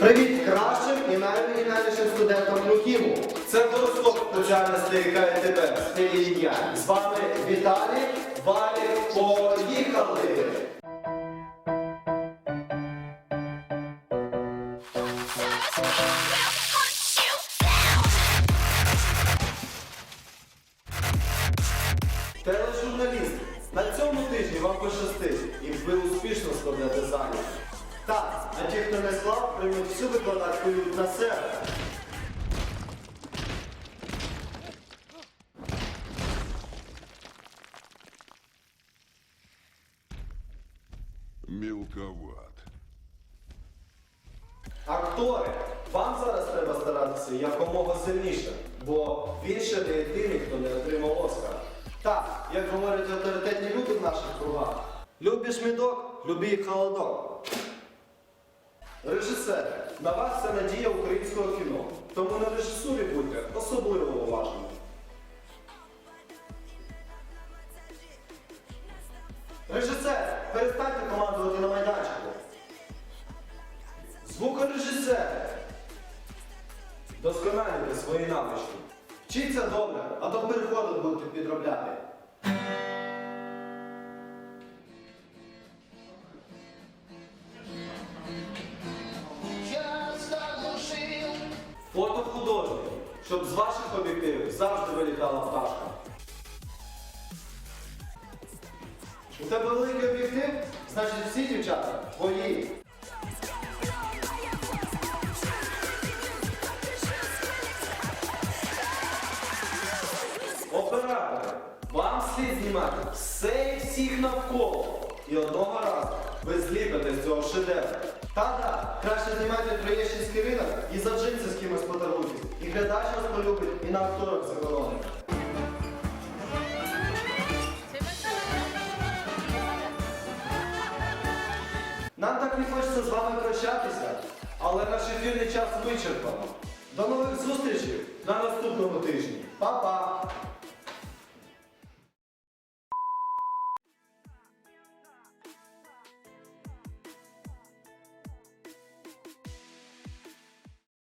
Привіт кращим і найоригінальнішим студентам Лукіму. Це гороскоп спеціальності КТБ в стилі ім'я. З вами Віталій, Валік, поїхали! Тележурналіст, на цьому тижні вам пощастить і ви успішно складете замір. А ті, хто не склав, приймуть всю викладацьку на себе. Мелковат. Актори, вам зараз треба старатися якомога сильніше, бо ще не єдиний, хто не отримав Оскар. Так, як говорять авторитетні люди в наших кругах, любиш мідок, люби холодок. Режисер, на вас це надія українського кіно, тому на режисурі будьте особливо уважними. Режисер, перестаньте командувати на майданчику. Звукорежисер. Досконалюйте свої навички. Вчіться добре, а то переходи будете підробляти. Фото художник, щоб з ваших об'єктивів завжди вилітала пташка. У тебе великий об'єктив, значить всі дівчата твої. Оператори, вам слід знімати все і всіх навколо. І одного разу ви зліпите з цього шедевру. Та-да, краще знімайте троєщинський Вас полюбить, і нам акторах зекономить. Нам так не хочеться з вами прощатися, але наш ефірний час вичерпано. До нових зустрічей на наступному тижні. Па-па!